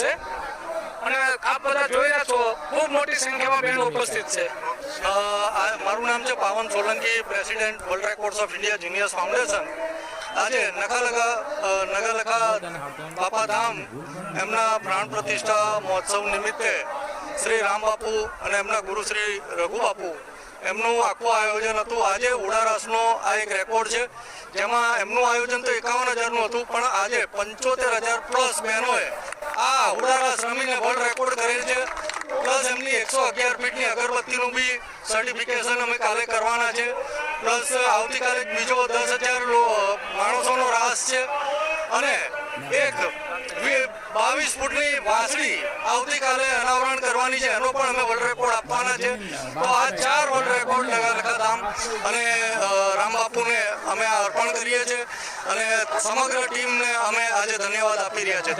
છે. અને આપ બધા જોઈ રહ્યા છો, ખૂબ મોટી સંખ્યામાં બહેનો ઉપસ્થિત છે. મારું નામ છે Pavan Solanki president world records of India juniors foundation આજે નગાલગા નગાલગા બાપાધામ એમના પ્રાણ પ્રતિષ્ઠા મહોત્સવ નિમિત્તે શ્રી રામ બાપુ અને એમના ગુરુ શ્રી રઘુ બાપુ એમનું આખું આયોજન હતું. આજે ઉડારાસનો આ એક રેકોર્ડ છે. જેમાં એમનું આયોજન તો એકાવન હજારનું હતું, પણ આજે પંચોતેર હજાર પ્લસ બહેનોએ આ ઉડાના રમીને વર્લ્ડ રેકોર્ડ કરેલ છે. પ્લસ એમની એકસો અગિયાર ફીટની અગરબત્તીનું બી સર્ટિફિકેશન અમે કાલે કરવાના છે. પ્લસ આવતીકાલે બીજો દસ હજાર માણસોનો રાસ છે. અને એક બાવીસ ફૂટની વાસળી આવતીકાલે અનાવરણ કરવાની છે. એનો પણ અમે વર્લ્ડ રેકોર્ડ આપવાના છે. તો આ ચાર વર્લ્ડ અને રામબાપુને અમે અર્પણ કરીએ છીએ અને સમગ્ર ટીમને અમે આજે ધન્યવાદ આપી રહ્યા છીએ.